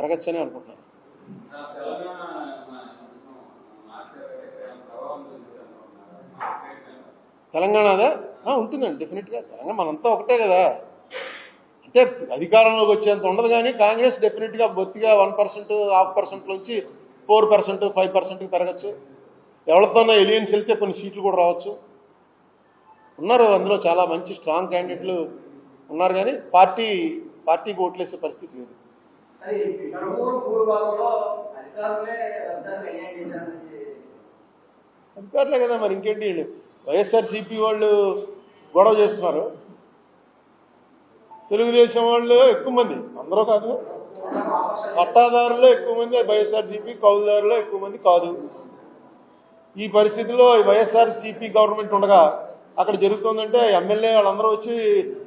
పెరగచ్చని అనుకుంటున్నాను. తెలంగాణదే? ఉంటుందండి డెఫినెట్గా తెలంగాణ మనంతా ఒకటే కదా. అంటే అధికారంలోకి వచ్చేంత ఉండదు కానీ కాంగ్రెస్ డెఫినెట్గా బొత్తిగా వన్ పర్సెంట్ హాఫ్ పర్సెంట్లోంచి ఫోర్ పర్సెంట్ ఫైవ్ పర్సెంట్కి పెరగచ్చు ఎవరితోనో ఎలియన్స్ వెళ్తే కొన్ని సీట్లు కూడా రావచ్చు. ఉన్నారు అందులో చాలా మంచి స్ట్రాంగ్ క్యాండిడేట్లు ఉన్నారు కానీ పార్టీ పార్టీకి ఓట్లేసే పరిస్థితి లేదు. అది అధికారులే అధికారులు అధికారులే కదా మరి ఇంకేంటి వీళ్ళు? వైఎస్ఆర్సీపీ వాళ్ళు గొడవ చేస్తున్నారు. తెలుగుదేశం వాళ్ళు ఎక్కువ మంది అందరూ కాదు. పట్టాదారులు ఎక్కువ మంది వైఎస్ఆర్సీపీ కౌలుదారులు ఎక్కువ మంది కాదు. ఈ పరిస్థితిలో వైఎస్ఆర్సీపీ గవర్నమెంట్ ఉండగా అక్కడ జరుగుతుందంటే ఎమ్మెల్యే వాళ్ళందరూ వచ్చి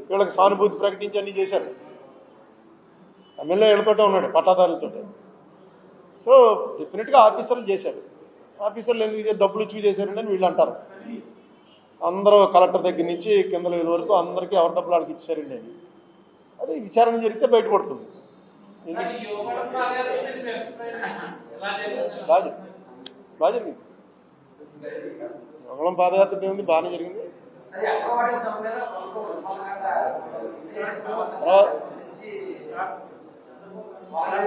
వీళ్ళకి సానుభూతి ప్రకటించి అన్ని చేశారు. ఎమ్మెల్యే వీళ్ళతోటే ఉన్నాడు పట్టాదారులతో సో డెఫినెట్గా ఆఫీసర్లు చేశారు ఆఫీసర్లు ఎందుకు? డబ్బులు ఇచ్చి చేశారండి అని వీళ్ళు అంటారు అందరూ కలెక్టర్ దగ్గర నుంచి కింద లెవెల్ వరకు అందరికీ ఎవరి డబ్బులు వాళ్ళకి ఇచ్చారండి అని అదే విచారణ జరిగితే బయటపడుతుంది? బాగా జరిగింది. బాగా జరిగింది మంగళం పాదయాత్ర ఏముంది బాగానే జరిగింది అది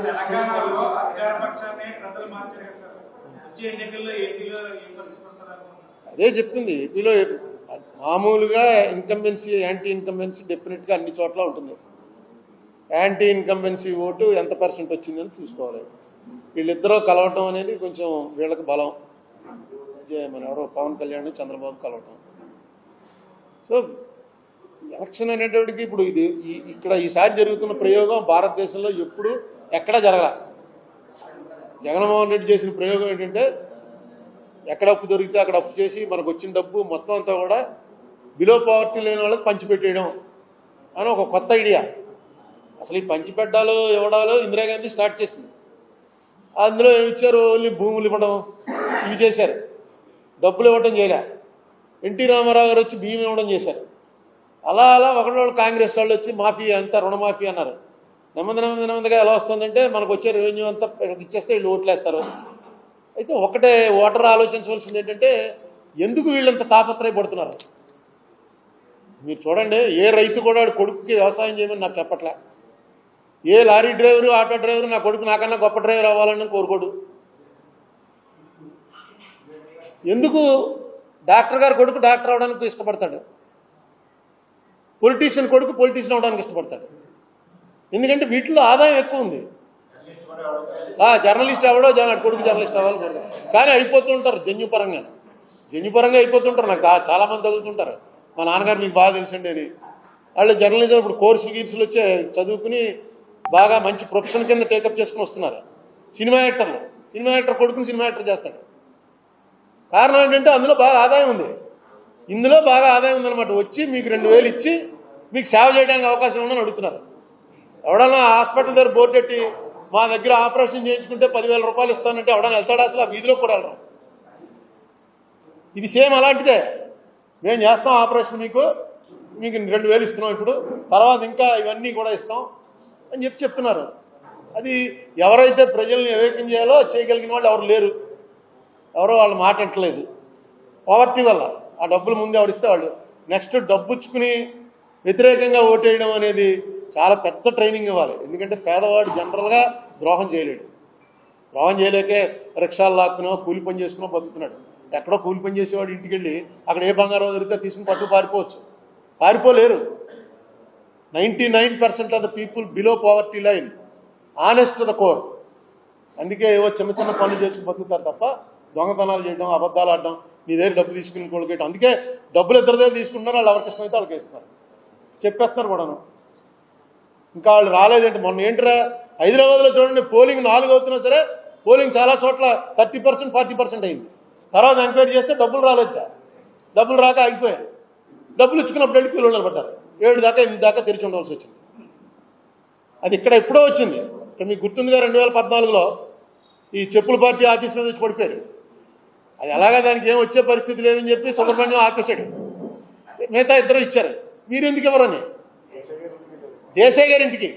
తెలంగాణలో అధికార పక్షాన్ని ప్రజలు మార్చారు కదా సార్ వచ్చే ఎన్నికల్లో ఏపీలో ఏం పరిస్థితి వస్తుంది అనుకుంటున్నారు అదే చెప్తుంది. ఏపీలో మామూలుగా ఇన్కంబెన్సీ యాంటీ ఇన్కంబెన్సీ డెఫినెట్గా అన్ని చోట్ల ఉంటుంది. యాంటీ ఇన్కంబెన్సీ ఓటు ఎంత పర్సెంట్ వచ్చిందని చూసుకోవాలి. వీళ్ళిద్దరూ కలవటం అనేది కొంచెం వీళ్ళకి బలం. మన ఎవరో పవన్ కళ్యాణ్ చంద్రబాబు కలవటం. సో ఎలక్షన్ అనేటప్పటికి ఇప్పుడు ఇది ఇక్కడ ఈసారి జరుగుతున్న ప్రయోగం భారతదేశంలో ఎప్పుడు ఎక్కడా జరగల. జగన్మోహన్ రెడ్డి చేసిన ప్రయోగం ఏంటంటే ఎక్కడ అప్పు దొరికితే అక్కడ అప్పు చేసి మనకు వచ్చిన డబ్బు మొత్తం అంతా కూడా బిలో పవర్టీ లేని వాళ్ళకి పంచిపెట్టేయడం అని ఒక కొత్త ఐడియా అసలు ఈ పంచిపెట్టాలు ఇవ్వడాలు ఇందిరాగాంధీ స్టార్ట్ చేసింది. అందులో ఏమి ఇచ్చారు? ఓన్లీ భూములు ఇవ్వడం ఇవి చేశారు. డబ్బులు ఇవ్వడం చేయలే. ఎన్టీ రామారావు గారు వచ్చి బియ్యం ఇవ్వడం చేశారు. అలా అలా ఒకటి కాంగ్రెస్ వాళ్ళు వచ్చి మాఫీ అంతా రుణమాఫీ అన్నారు. నెమ్మది నెమ్మది నెమ్మదిగా ఎలా వస్తుందంటే మనకు వచ్చే రెవెన్యూ అంతా ఇచ్చేస్తే వీళ్ళు ఓట్లేస్తారు. అయితే ఒకటే ఓటర్ ఆలోచించవలసింది ఏంటంటే ఎందుకు వీళ్ళంత తాపత్రయపడుతున్నారు? మీరు చూడండి ఏ రైతు కూడా వాడి కొడుకుకి వ్యవసాయం చేయమని నాకు చెప్పట్లే. ఏ లారీ డ్రైవరు ఆటో డ్రైవరు నా కొడుకు నాకన్నా గొప్ప డ్రైవర్ అవ్వాలని కోరుకోడు. ఎందుకు? డాక్టర్ గారు కొడుకు డాక్టర్ అవడానికి ఇష్టపడతాడు. పొలిటీషియన్ కొడుకు పొలిటీషియన్ అవడానికి ఇష్టపడతాడు. ఎందుకంటే వీటిలో ఆదాయం ఎక్కువ ఉంది. జర్నలిస్ట్ ఎవడో కొడుకు జర్నలిస్ట్ అవ్వాలి కొడుకు. కానీ అయిపోతుంటారు జన్యుపరంగా. జన్యుపరంగా అయిపోతుంటారు నాకు చాలామంది చాలా మంది తగులుతుంటారు. మా నాన్నగారు మీకు బాగా తెలుసండి అని వాళ్ళు జర్నలిజం ఇప్పుడు కోర్సులు గీర్సులు వచ్చే చదువుకుని బాగా మంచి ప్రొఫెషన్ కింద టేకప్ చేసుకుని వస్తున్నారు. సినిమా యాక్టర్లు. సినిమా యాక్టర్ కొడుకుని సినిమా యాక్టర్ చేస్తాడు. కారణం ఏంటంటే అందులో బాగా ఆదాయం ఉంది. ఇందులో బాగా ఆదాయం ఉందన్నమాట. వచ్చి మీకు రెండు వేలు ఇచ్చి మీకు సేవ చేయడానికి అవకాశం ఉందని అడుగుతున్నారు. ఎవడన్నా హాస్పిటల్ దగ్గర బోర్డు పెట్టి మా దగ్గర ఆపరేషన్ చేయించుకుంటే పదివేల రూపాయలు ఇస్తానంటే ఎవడన్నా వెళ్తాడా? అసలు ఆ వీధిలో కూడా ఇది సేమ్ అలాంటిదే. మేము చేస్తాం ఆపరేషన్ మీకు మీకు రెండు వేలు ఇస్తున్నాం ఇప్పుడు తర్వాత ఇంకా ఇవన్నీ కూడా ఇస్తాం అని చెప్పి చెప్తున్నారు. అది ఎవరైతే ప్రజల్ని వివేకం చేయాలో చేయగలిగిన వాళ్ళు ఎవరు లేరు. ఎవరో వాళ్ళు మాట అంటలేదు పవర్టీ వల్ల. ఆ డబ్బులు ముందు ఎవరిస్తే వాళ్ళు. నెక్స్ట్ డబ్బుచ్చుకుని వ్యతిరేకంగా ఓటేయడం అనేది చాలా పెద్ద ట్రైనింగ్ ఇవ్వాలి. ఎందుకంటే పేదవాడు జనరల్గా ద్రోహం చేయలేడు. ద్రోహం చేయలేకే రిక్షాలు లాక్కునో కూలి పని చేసుకునో బతుకుతున్నాడు. ఎక్కడో కూలి పని చేసేవాడు ఇంటికి వెళ్ళి అక్కడ ఏ బంగారం దొరికితే తీసుకుని పట్టు పారిపోవచ్చు. పారిపోలేరు. Ninety nine percent of the people below poverty line honest the core అందుకే ఏవో చిన్న చిన్న పనులు చేసుకుని బతుకుతారు తప్ప దొంగతనాలు చేయడం అబద్ధాలు ఆడడం నీ దగ్గర డబ్బు తీసుకుని కొడుకేయడం అందుకే డబ్బులు ఇద్దరి దగ్గర తీసుకుంటున్నారు వాళ్ళు ఎవరికి ఇష్టమైతే వాళ్ళకి ఇస్తారు చెప్పేస్తున్నారు కూడాను. ఇంకా వాళ్ళు రాలేదేంటి? మొన్న ఏంట్రా? హైదరాబాద్లో చూడండి పోలింగ్ నాలుగు అవుతున్నా సరే పోలింగ్ చాలా చోట్ల థర్టీ పర్సెంట్ ఫార్టీ పర్సెంట్ అయింది. తర్వాత ఎంక్వైరీ చేస్తే డబ్బులు రాలేదు డబ్బులు రాక ఆగిపోయారు. డబ్బులు ఇచ్చుకున్నప్పుడు వెళ్ళి కూలీలు నిలబడ్డారు. ఏడు దాకా ఎనిమిది దాకా తెరిచి ఉండవలసి వచ్చింది. అది ఇక్కడ ఎప్పుడో వచ్చింది. ఇక్కడ మీకు గుర్తుందిగా రెండు వేల పద్నాలుగులో ఈ చెప్పుల పార్టీ ఆఫీస్ మీద వచ్చి పడిపోయారు. అది ఎలాగా దానికి ఏం వచ్చే పరిస్థితి లేదని చెప్పి సుబ్రహ్మణ్యం ఆపేశాడు. మిగతా ఇద్దరు ఇచ్చారు. మీరు ఎందుకు ఎవరని? దేశాయ్ గారి ఇంటికి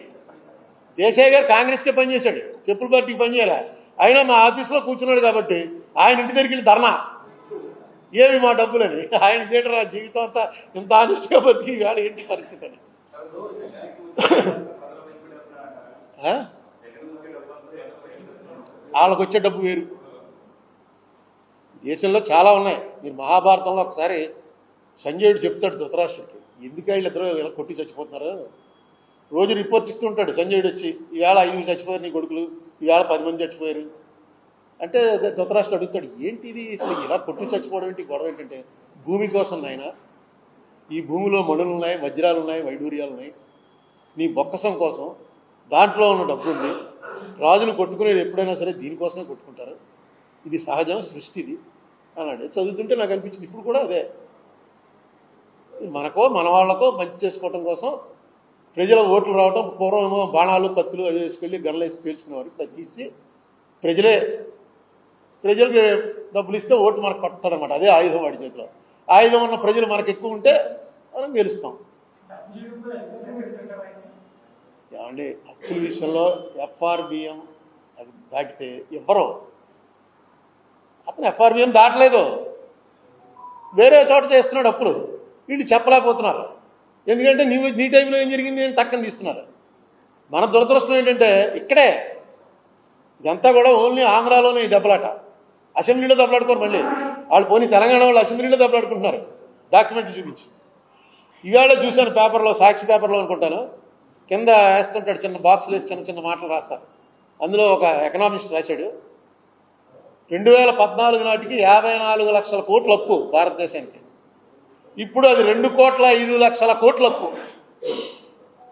దేశాయ్ గారు కాంగ్రెస్కే పనిచేశాడు. చెప్పుల పార్టీకి పనిచేయాలి? అయినా మా ఆఫీస్లో కూర్చున్నాడు కాబట్టి ఆయన ఇంటి దగ్గరికి వెళ్ళి ధర్నా. ఏమి మా డబ్బులని? ఆయన చేయడం జీవితం అంతా ఇంత ఆనిస్ట్గా బతికి వేళ ఏంటి పరిస్థితి అని. వాళ్ళకు వచ్చే డబ్బు వేరు. దేశంలో చాలా ఉన్నాయి. మీరు మహాభారతంలో ఒకసారి సంజయుడు చెప్తాడు ధృతరాష్ట్రుడికి. ఎందుకు వీళ్ళిద్దరూ ఇలా కొట్టి చచ్చిపోతున్నారు? రోజు రిపోర్ట్ ఇస్తూ ఉంటాడు సంజయుడు వచ్చి ఈవేళ ఐదుగురు చచ్చిపోయారు నీ కొడుకులు ఈవేళ పది మంది చచ్చిపోయారు. అంటే ధ- ధృతరాష్ట్రుడు అడుగుతాడు ఏంటిది అసలు ఇలా కొట్టి చచ్చిపోవడం ఏంటి? గొడవ ఏంటంటే భూమి కోసం నాయన ఈ భూమిలో మణులు ఉన్నాయి వజ్రాలు ఉన్నాయి వైడూర్యాలు ఉన్నాయి. నీ బొక్కసం కోసం దాంట్లో ఉన్న డబ్బు ఉంది రాజులు కొట్టుకునేది ఎప్పుడైనా సరే దీనికోసమే కొట్టుకుంటారు. ఇది సహజం సృష్టి ఇది అన్నాడు. చదువుతుంటే నాకు అనిపించింది ఇప్పుడు కూడా అదే. మనకో మన వాళ్ళకో మంచి చేసుకోవటం కోసం ప్రజల ఓట్లు రావటం పూర్వం బాణాలు కత్తులు అది వేసుకెళ్ళి గడలు వేసి పేల్చుకునేవారు. ఇప్పుడు అది తీసి ప్రజలే ప్రజలకు డబ్బులు ఇస్తే ఓటు మనకు పడతాడనమాట అదే ఆయుధం వాడి చేతిలో. ఆయుధం ఉన్న ప్రజలు మనకు ఎక్కువ ఉంటే మనం గెలుస్తాం. ఏమండి అప్పుల విషయంలో ఎఫ్ఆర్బిఎం అది దాటితే ఇవ్వరు అతను ఎఫ్ఆర్బిఎం దాటలేదు. వేరే చోట చేస్తున్నాడు అప్పులు వీళ్ళు చెప్పలేకపోతున్నారు. ఎందుకంటే నీవు నీ టైంలో ఏం జరిగింది అని టక్కని తీస్తున్నారు. మన దురదృష్టం ఏంటంటే ఇక్కడే ఇదంతా కూడా ఓన్లీ ఆంధ్రాలోనే ఈ దెబ్బలాట. అసెంబ్లీలో దెబ్బలాడుకోరు మళ్ళీ. వాళ్ళు పోనీ తెలంగాణ వాళ్ళు అసెంబ్లీలో దెబ్బలాడుకుంటున్నారు. డాక్యుమెంట్ చూపించి. ఇవాళ చూశాను పేపర్లో సాక్షి పేపర్లో అనుకుంటాను. కింద వేస్తుంటాడు చిన్న బాక్సులు వేసి చిన్న చిన్న మాటలు రాస్తారు. అందులో ఒక ఎకనామిస్ట్ రాశాడు. రెండు వేల పద్నాలుగు నాటికి యాభై నాలుగు లక్షల కోట్లు అప్పు భారతదేశానికి. ఇప్పుడు అది రెండు కోట్ల ఐదు లక్షల కోట్ల అప్పు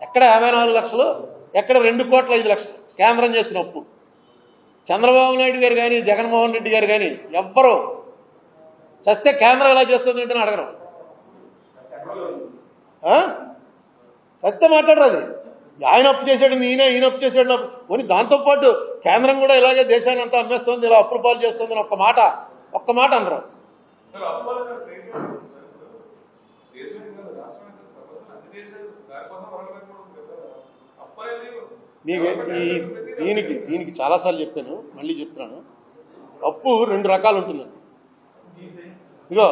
ఎక్కడ యాభై నాలుగు లక్షలు? ఎక్కడ రెండు కోట్ల ఐదు లక్షలు? కేంద్రం చేసిన అప్పు. చంద్రబాబు నాయుడు గారు కానీ జగన్మోహన్ రెడ్డి గారు కానీ ఎవ్వరూ చస్తే కేంద్రం ఎలా చేస్తుంది ఏంటని అడగరు. చస్తే మాట్లాడరు అది. ఆయన అప్పు చేశాడు ఈయన ఈయన అప్పు చేశాడు అప్పు పోనీ దాంతోపాటు కేంద్రం కూడా ఇలాగే దేశాన్ని అంతా అమ్మేస్తుంది ఇలా అప్పులు పాలు చేస్తుంది ఒక్క మాట ఒక్క మాట అనరు. ఈ దీనికి దీనికి చాలాసార్లు చెప్పాను మళ్ళీ చెప్తున్నాను. అప్పు రెండు రకాలు ఉంటుంది. ఇగో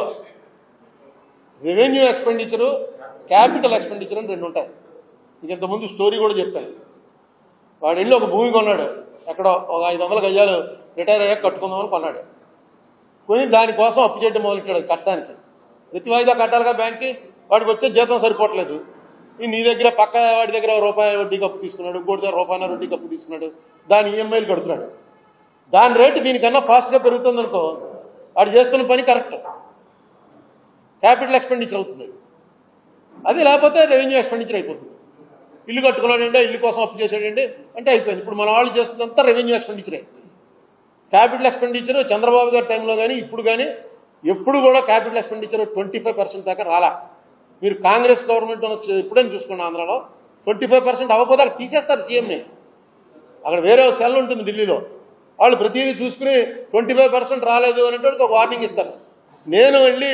రెవెన్యూ ఎక్స్పెండిచరు క్యాపిటల్ ఎక్స్పెండిచర్ అని రెండు ఉంటాయి. మీకు ఇంతకుముందు స్టోరీ కూడా చెప్పాను. వాడు వెళ్ళి ఒక భూమి కొన్నాడు. ఎక్కడో ఒక ఐదు వందల గజాలు రిటైర్ అయ్యాక కట్టుకుందామని కొన్నాడు. కొని దానికోసం అప్పు చేయడం మొదలెట్టాడు కట్టడానికి. ప్రతి వాయిదా కట్టాలిగా బ్యాంక్కి. వాడికి వచ్చే జీతం సరిపోవట్లేదు. ఈ నీ దగ్గర పక్క వాడి దగ్గర రూపాయి వడ్డీ కప్పు తీసుకున్నాడు ఇంకోటి దగ్గర రూపాయన వడ్డీ కప్పు తీసుకున్నాడు. దాని ఈఎంఐలు కడుతున్నాడు. దాని రేటు దీనికన్నా ఫాస్ట్గా పెరుగుతుంది అనుకో వాడు చేస్తున్న పని కరెక్ట్. క్యాపిటల్ ఎక్స్పెండిచర్ అవుతుంది. అది లేకపోతే రెవెన్యూ ఎక్స్పెండిచర్ అయిపోతుంది. ఇల్లు కట్టుకున్నాడండి ఇల్లు కోసం అప్పు చేశాడండి అంటే అయిపోయింది. ఇప్పుడు మన వాళ్ళు చేస్తుందంతా రెవెన్యూ ఎక్స్పెండిచరే. క్యాపిటల్ ఎక్స్పెండిచర్ చంద్రబాబు గారి టైంలో కానీ ఇప్పుడు కానీ ఎప్పుడు కూడా capital expenditure twenty five percent దాకా రాలా. మీరు కాంగ్రెస్ గవర్నమెంట్ వచ్చి ఎప్పుడైనా చూసుకోండి ఆంధ్రాలో? ట్వంటీ ఫైవ్ పర్సెంట్ అవ్వకపోతే అక్కడ తీసేస్తారు సీఎంని అక్కడ వేరే సెల్ ఉంటుంది ఢిల్లీలో. వాళ్ళు ప్రతిదీ చూసుకుని ట్వంటీ ఫైవ్ పర్సెంట్ రాలేదు అనేటువంటి ఒక వార్నింగ్ ఇస్తారు. నేను వెళ్ళి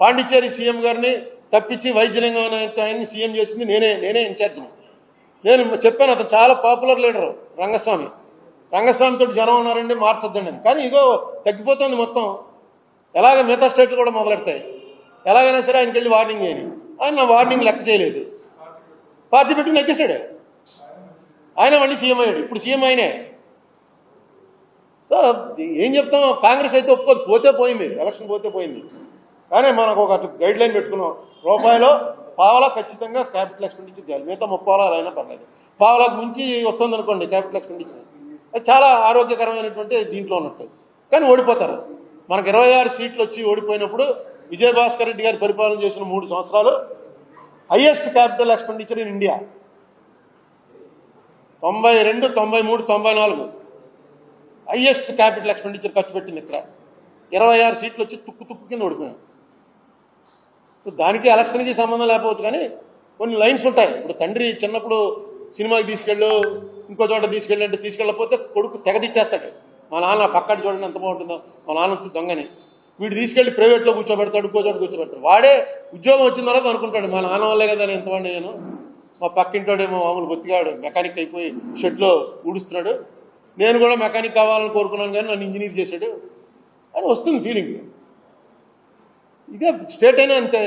పాండిచ్చేరి సీఎం గారిని తప్పించి వైద్యలింగం అనే ఆయన్ని సీఎం చేసింది నేనే నేనే ఇన్ఛార్జిని నేను చెప్పాను అతను చాలా పాపులర్ లీడరు రంగస్వామి. రంగస్వామితో జనం ఉన్నారండి మార్చొద్దండి కానీ ఇగో తగ్గిపోతుంది మొత్తం. ఎలాగ మిగతా స్టేట్లు కూడా మొదలెడతాయి. ఎలాగైనా సరే ఆయనకి వెళ్ళి వార్నింగ్ చేయని ఆయన నా వార్నింగ్ లెక్క చేయలేదు. పార్టీ పెట్టి నెగ్గేశాడు ఆయన మళ్ళీ సీఎం అయ్యాడు. ఇప్పుడు సీఎం ఆయనే. సో ఏం చెప్తాం? కాంగ్రెస్ అయితే ఒప్పుకోదు. పోతే పోయింది. ఎలక్షన్ పోతే పోయింది. కానీ మనకు ఒక గైడ్ లైన్ పెట్టుకున్నాం. రూపాయలో పావలా ఖచ్చితంగా క్యాపిటల్ ఎక్స్పెండిచర్ చేయాలి. మిగతా ముప్పావలా అలా అయినా పర్లేదు. పావలాకు మించి వస్తుంది అనుకోండి క్యాపిటల్ ఎక్స్పెండిచర్ అది చాలా ఆరోగ్యకరమైనటువంటి దీంట్లో ఉన్నట్టు. కానీ ఓడిపోతారు. మనకు ఇరవై ఆరు సీట్లు వచ్చి ఓడిపోయినప్పుడు విజయభాస్కర్ రెడ్డి గారు పరిపాలన చేసిన మూడు సంవత్సరాలు highest capital expenditure in India. తొంభై రెండు తొంభై మూడు తొంభై నాలుగు. హయ్యెస్ట్ క్యాపిటల్ ఎక్స్పెండిచర్ ఖర్చు పెట్టింది ఇక్కడ. ఇరవై ఆరు సీట్లు వచ్చి తుక్కు తుక్కు కింద ఓడిపోయాం. దానికి ఎలక్షన్కి సంబంధం లేకపోవచ్చు కానీ కొన్ని లైన్స్ ఉంటాయి. ఇప్పుడు తండ్రి చిన్నప్పుడు సినిమాకి తీసుకెళ్ళు ఇంకో చోట తీసుకెళ్ళి అంటే తీసుకెళ్ళకపోతే కొడుకు తెగ తిట్టేస్తాడు. మా నాన్న పక్కటి చూడండి ఎంత బాగుంటుందో. మా నాన్న వచ్చి దొంగని. వీడు తీసుకెళ్ళి ప్రైవేట్లో కూర్చోబెడతాడు ఇంకో చోట కూర్చోబెడతాడు. వాడే ఉద్యోగం వచ్చిన తర్వాత అనుకుంటాడు మా నాన్న వాళ్ళే కదా నేను ఎంతవాడిని నేను. మా పక్కింటోడేమో మామూలు బొత్తిగాడు మెకానిక్ అయిపోయి షెడ్లో ఊడుస్తున్నాడు. నేను కూడా మెకానిక్ కావాలని కోరుకున్నాను కానీ నన్ను ఇంజనీర్ చేశాడు. అని వస్తుంది ఫీలింగ్ ఇదే స్టేట్ అయినా అంతే.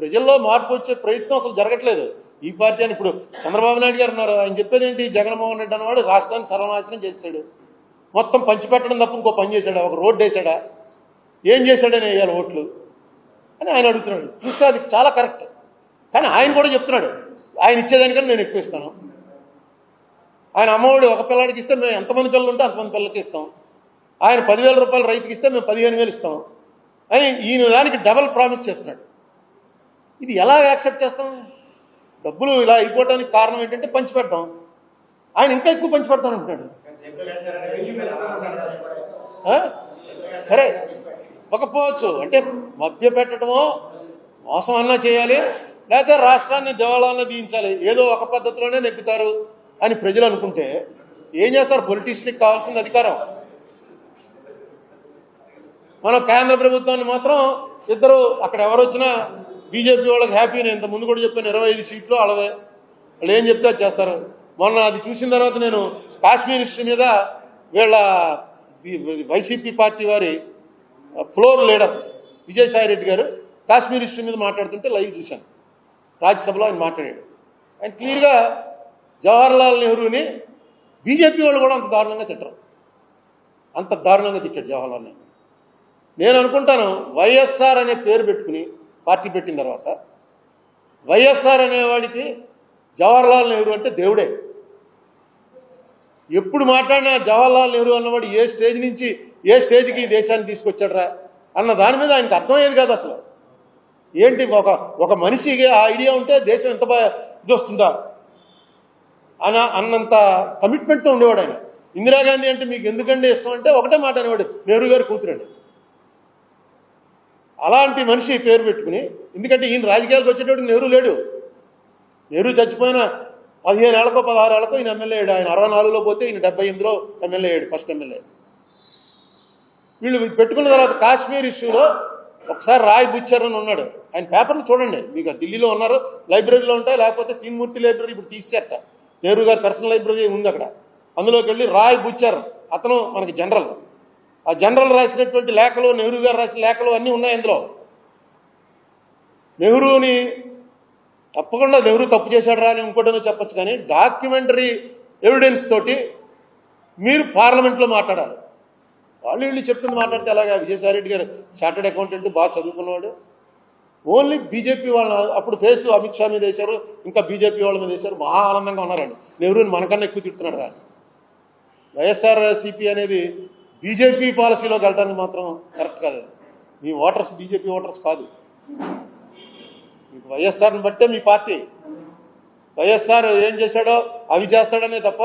ప్రజల్లో మార్పు వచ్చే ప్రయత్నం అసలు జరగట్లేదు. ఈ పార్టీ అని ఇప్పుడు చంద్రబాబు నాయుడు గారు ఉన్నారు. ఆయన చెప్పేది ఏంటి జగన్మోహన్ రెడ్డి అన్నవాడు రాష్ట్రాన్ని సర్వనాశనం చేశాడు మొత్తం పంచిపెట్టడం తప్ప ఇంకో పని చేశాడా? ఒక రోడ్డు వేసాడా ఏం చేశాడని వేయాలి ఓట్లు? అని ఆయన అడుగుతున్నాడు. చూస్తే అది చాలా కరెక్ట్. కానీ ఆయన కూడా చెప్తున్నాడు. ఆయన ఇచ్చేదానికన్నా నేను ఎక్కువ ఇస్తాను. ఆయన అమ్మఒడి ఒక పిల్లాడికి ఇస్తే మేము ఎంతమంది పిల్లలు ఉంటే అంతమంది పిల్లలకి ఇస్తాం. ఆయన పదివేల రూపాయలు రైతుకి ఇస్తే మేము పదిహేను వేలు ఇస్తాం. అని ఈయన దానికి డబల్ ప్రామిస్ చేస్తున్నాడు. ఇది ఎలా యాక్సెప్ట్ చేస్తాం? డబ్బులు ఇలా అయిపోవడానికి కారణం ఏంటంటే పంచిపెట్టడం. ఆయన ఇంకా ఎక్కువ పంచిపెడతాను అంటున్నాడు సరే ఇవ్వకపోవచ్చు అంటే మధ్య పెట్టడమో మోసం అన్నా చేయాలి లేకపోతే రాష్ట్రాన్ని దివాళాన్ని దించాలి ఏదో ఒక పద్ధతిలోనే నెగ్గుతారు అని ప్రజలు అనుకుంటే ఏం చేస్తారు? పొలిటీషియన్కి కావాల్సింది అధికారం. మనం కేంద్ర ప్రభుత్వాన్ని మాత్రం ఇద్దరు అక్కడ ఎవరు వచ్చినా బీజేపీ వాళ్ళకి హ్యాపీ నేను ఇంత ముందు కూడా చెప్పాను ఇరవై ఐదు సీట్లు వాళ్ళదే. వాళ్ళు ఏం చెప్తే చేస్తారు. మొన్న అది చూసిన తర్వాత నేను కాశ్మీర్ ఇష్యూ మీద వీళ్ళ వైసీపీ పార్టీ వారి floor leader Vijayasai Reddy garu Kashmir issue మీద మాట్లాడుతుంటే లైవ్ చూశాను. రాజ్యసభలో ఆయన మాట్లాడాడు. ఆయన క్లియర్గా జవహర్లాల్ నెహ్రూని బీజేపీ వాళ్ళు కూడా అంత దారుణంగా తిట్టరు. అంత దారుణంగా తిట్టాడు జవహర్లాల్ నెహ్రూ. నేను అనుకుంటాను వైఎస్ఆర్ అనే పేరు పెట్టుకుని పార్టీ పెట్టిన తర్వాత వైఎస్ఆర్ అనేవాడికి జవహర్లాల్ నెహ్రూ అంటే దేవుడే. ఎప్పుడు మాట్లాడినా జవహర్లాల్ నెహ్రూ అన్నవాడు ఏ స్టేజ్ నుంచి ఏ స్టేజ్కి ఈ దేశాన్ని తీసుకొచ్చాడరా అన్న దాని మీద ఆయనకు అర్థమయ్యేది కాదు అసలు. ఏంటి ఒక ఒక మనిషికి ఆ ఐడియా ఉంటే దేశం ఎంత బాగా ఇది వస్తుందా? అన్న అన్నంత కమిట్మెంట్తో ఉండేవాడు ఆయన. ఇందిరాగాంధీ అంటే మీకు ఎందుకంటే ఇష్టం అంటే ఒకటే మాట అనేవాడు నెహ్రూ గారు కూతురండి. అలాంటి మనిషి పేరు పెట్టుకుని ఎందుకంటే ఈయన రాజకీయాలకు వచ్చేటప్పుడు నెహ్రూ లేడు. నెహ్రూ చచ్చిపోయిన పదిహేను ఏళ్ళకో పదహారు ఏళ్ళకో ఈయన ఎమ్మెల్యే అయ్యాడు ఆయన అరవై నాలుగులో పోతే ఈయన డెబ్బై ఎనిమిదిలో ఎమ్మెల్యే అయ్యాడు ఫస్ట్ ఎమ్మెల్యే వీళ్ళు పెట్టుకున్న తర్వాత కాశ్మీర్ ఇష్యూలో ఒకసారి రాయ్ బుచ్చర్ అని ఉన్నాడు. ఆయన పేపర్లు చూడండి. మీకు ఢిల్లీలో ఉన్నారు లైబ్రరీలో ఉంటాయి లేకపోతే తీన్మూర్తి లైబ్రరీ ఇప్పుడు తీసేట. నెహ్రూ గారి పర్సనల్ లైబ్రరీ ఉంది అక్కడ. అందులోకి వెళ్ళి రాయ్ బుచ్చర్ అతను మనకి జనరల్ ఆ జనరల్ రాసినటువంటి లేఖలు నెహ్రూ గారు రాసిన లేఖలు అన్నీ ఉన్నాయి అందులో నెహ్రూని తప్పకుండా ఎవరు తప్పు చేశాడు రా అని ఇంకోటనో చెప్పచ్చు కానీ డాక్యుమెంటరీ ఎవిడెన్స్ తోటి మీరు పార్లమెంట్లో మాట్లాడాలి. వాళ్ళు వీళ్ళు చెప్తుంది మాట్లాడితే అలాగా విజయసాయి రెడ్డి గారు చార్టెడ్ అకౌంటెంట్ బాగా చదువుకున్నవాడు. ఓన్లీ బీజేపీ వాళ్ళ అప్పుడు ఫేస్ అమిత్ షా మీద వేశారు ఇంకా బీజేపీ వాళ్ళ మీద వేశారు మహా ఆనందంగా ఉన్నారండి. నెహ్రూని మనకన్నా ఎక్కువ తిడుతున్నాడు రా. వైఎస్ఆర్ సిపి అనేది బీజేపీ పాలసీలోకి వెళ్ళడానికి మాత్రం కరెక్ట్ కాదు. మీ ఓటర్స్ బీజేపీ ఓటర్స్ కాదు. మీకు వైఎస్ఆర్ని బట్టే మీ పార్టీ. వైఎస్ఆర్ ఏం చేశాడో అవి చేస్తాడనే తప్ప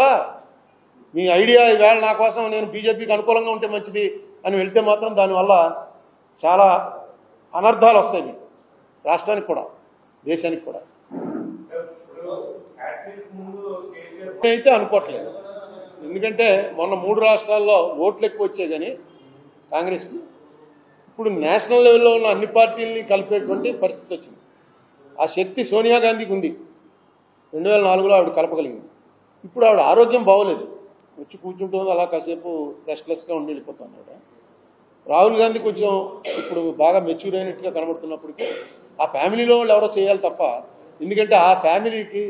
మీ ఐడియా ఈవేళ నా కోసం నేను బీజేపీకి అనుకూలంగా ఉంటే మంచిది అని వెళ్తే మాత్రం దానివల్ల చాలా అనర్థాలు వస్తాయి మీకు. రాష్ట్రానికి కూడా దేశానికి కూడా. అయితే అనుకోవట్లేదు. ఎందుకంటే మొన్న మూడు రాష్ట్రాల్లో ఓట్లు ఎక్కువ వచ్చాయి కానీ కాంగ్రెస్కి. ఇప్పుడు నేషనల్ లెవెల్లో ఉన్న అన్ని పార్టీలని కలిపేటువంటి పరిస్థితి వచ్చింది. ఆ శక్తి సోనియా గాంధీకి ఉంది. రెండు వేల నాలుగులో ఆవిడ కలపగలిగింది. ఇప్పుడు ఆవిడ ఆరోగ్యం బాగోలేదు. వచ్చి కూర్చుంటుంది అలా కాసేపు రెస్ట్లెస్గా ఉండి వెళ్ళిపోతుంది ఆవిడ. రాహుల్ గాంధీ కొంచెం ఇప్పుడు బాగా మెచ్యూర్ అయినట్టుగా కనబడుతున్నప్పటికీ ఆ ఫ్యామిలీలో వాళ్ళు ఎవరో చేయాలి తప్ప ఎందుకంటే ఆ ఫ్యామిలీకి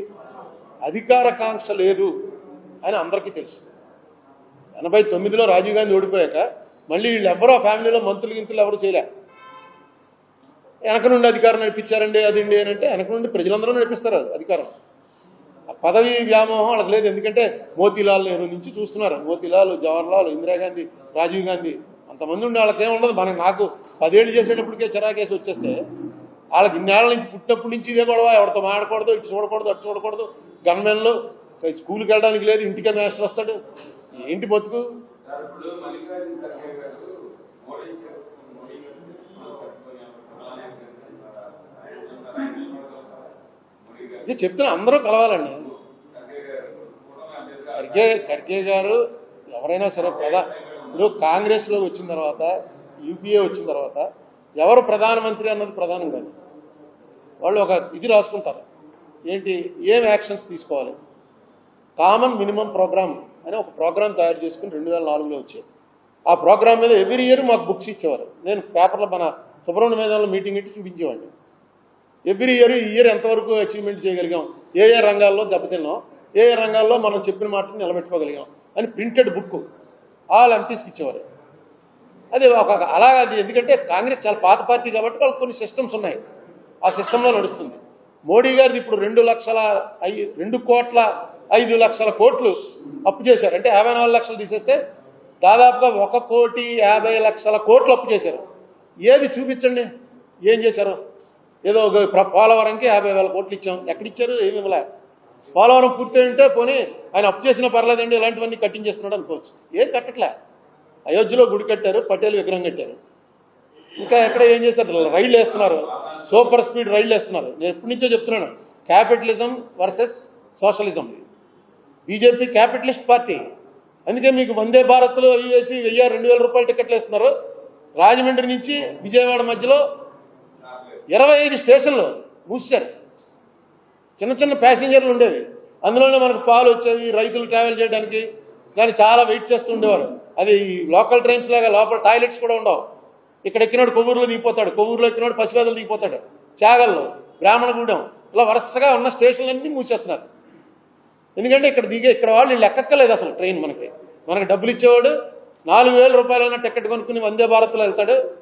అధికారకాంక్ష లేదు అని అందరికీ తెలుసు. ఎనభై తొమ్మిదిలో రాజీవ్ గాంధీ ఓడిపోయాక మళ్ళీ వీళ్ళు ఎవరో ఆ ఫ్యామిలీలో మంత్రులు గింతులు ఎవరు చేయలే. వెనక నుండి అధికారం నడిపించారండి అదండి అని అంటే వెనక నుండి ప్రజలందరూ నడిపిస్తారు అధికారం. ఆ పదవి వ్యామోహం వాళ్ళకి లేదు. ఎందుకంటే మోతీలాల్ నెహ్రూ నుంచి చూస్తున్నారు. మోతీలాల్ జవహర్లాల్ ఇందిరాగాంధీ రాజీవ్ గాంధీ అంతమంది ఉండి వాళ్ళకి ఏమి ఉండదు. మనకి నాకు పదేళ్ళు చేసేటప్పటికే చిరాకేసి వచ్చేస్తే వాళ్ళకి ఇన్నేళ్ళ నుంచి పుట్టినప్పటి నుంచి ఇదే గొడవ. ఎవరితో మాడకూడదు ఇటు చూడకూడదు అటు చూడకూడదు. గన్మెన్లు స్కూల్కి వెళ్ళడానికి లేదు ఇంటికే మాస్టర్ వస్తాడు. ఏంటి బతుకు సార్ ఇప్పుడు మల్లికార్జున ఖర్గే గారు మోడీ గారు మోడీ గారు పట్టుకొని అలానే మోడీ గారు ఇది చెప్తున్నా అందరూ కలవాలండి. ఖర్గే ఖర్గే గారు ఎవరైనా సరే ప్రధా ఇప్పుడు కాంగ్రెస్లో వచ్చిన తర్వాత యూపీఏ వచ్చిన తర్వాత ఎవరు ప్రధానమంత్రి అన్నది ప్రధానం కాదు. వాళ్ళు ఒక ఇది రాసుకుంటారు. ఏంటి? ఏం యాక్షన్స్ తీసుకోవాలి? కామన్ మినిమం ప్రోగ్రామ్ అని ఒక ప్రోగ్రామ్ తయారు చేసుకుని రెండు వేల నాలుగులో వచ్చేది ఆ ప్రోగ్రామ్ మీద ఎవ్రీ ఇయర్ మాకు బుక్స్ ఇచ్చేవారు. నేను పేపర్లో మన సుబ్రహ్మణ్య మేధావులు మీటింగ్ ఇట్టి చూపించేవాడిని. ఎవ్రీ ఇయర్ ఈ ఇయర్ ఎంతవరకు అచీవ్మెంట్ చేయగలిగాం? ఏ ఏ రంగాల్లో దెబ్బతిన్నాం? ఏ ఏ రంగాల్లో మనం చెప్పిన మాటను నిలబెట్టుకోగలిగాం? అని ప్రింటెడ్ బుక్ ఆల్ ఎంపీస్కి ఇచ్చేవారు. అది ఒక అలాగా అది ఎందుకంటే కాంగ్రెస్ చాలా పాత పార్టీ కాబట్టి వాళ్ళకి కొన్ని సిస్టమ్స్ ఉన్నాయి. ఆ సిస్టంలో నడుస్తుంది. మోడీ గారిది ఇప్పుడు రెండు లక్షల ఐ రెండు కోట్ల ఐదు లక్షల కోట్లు అప్పు చేశారు. అంటే యాభై నాలుగు లక్షలు తీసేస్తే దాదాపుగా ఒక కోటి యాభై లక్షల కోట్లు అప్పు చేశారు. ఏది చూపించండి? ఏం చేశారు? ఏదో ఒక ప్ర- పోలవరంకి యాభై వేల కోట్లు ఇచ్చాం. ఎక్కడిచ్చారు? ఏమి ఇవ్వలే. పోలవరం పూర్తి ఉంటే పోనీ ఆయన అప్పు చేసినా పర్లేదండి ఇలాంటివన్నీ కట్టించేస్తున్నాడు అనుకోవచ్చు. ఏం కట్టట్లే. అయోధ్యలో గుడి కట్టారు పటేల్ విగ్రహం కట్టారు. ఇంకా ఎక్కడ ఏం చేశారు? రైళ్ళు వేస్తున్నారు. సూపర్ స్పీడ్ రైళ్ళు వేస్తున్నారు. నేను ఎప్పటి నుంచో చెప్తున్నాను. Capitalism versus socialism. BJP capitalist party. అందుకే మీకు వందే భారత్లో అవి వేసి వెయ్యి రెండు వేల రూపాయల టికెట్లు వేస్తున్నారు. రాజమండ్రి నుంచి విజయవాడ మధ్యలో ఇరవై ఐదు స్టేషన్లు మూసారు. చిన్న చిన్న ప్యాసింజర్లు ఉండేవి. అందులోనే మనకు పాలు వచ్చేవి రైతులు ట్రావెల్ చేయడానికి. దాన్ని చాలా వెయిట్ చేస్తూ ఉండేవారు. అది ఈ లోకల్ ట్రైన్స్ లాగా లోపల టాయిలెట్స్ కూడా ఉండవు. ఇక్కడ ఎక్కినాడు కొవ్వూరులో దిగిపోతాడు. కొవ్వూరులో ఎక్కినాడు పసివేదలు దిగిపోతాడు. చాగల్లో బ్రాహ్మణగూడెం ఇలా వరుసగా ఉన్న స్టేషన్లన్నీ మూసేస్తున్నారు. ఎందుకంటే ఇక్కడ దిగే ఇక్కడ వాళ్ళు వీళ్ళు ఎక్కక్కలేదు అసలు ట్రైన్ మనకి. మనకి డబ్బులు ఇచ్చేవాడు నాలుగు వేల రూపాయలైనా టికెట్ కొనుక్కుని వందే భారత్లో వెళ్తాడు.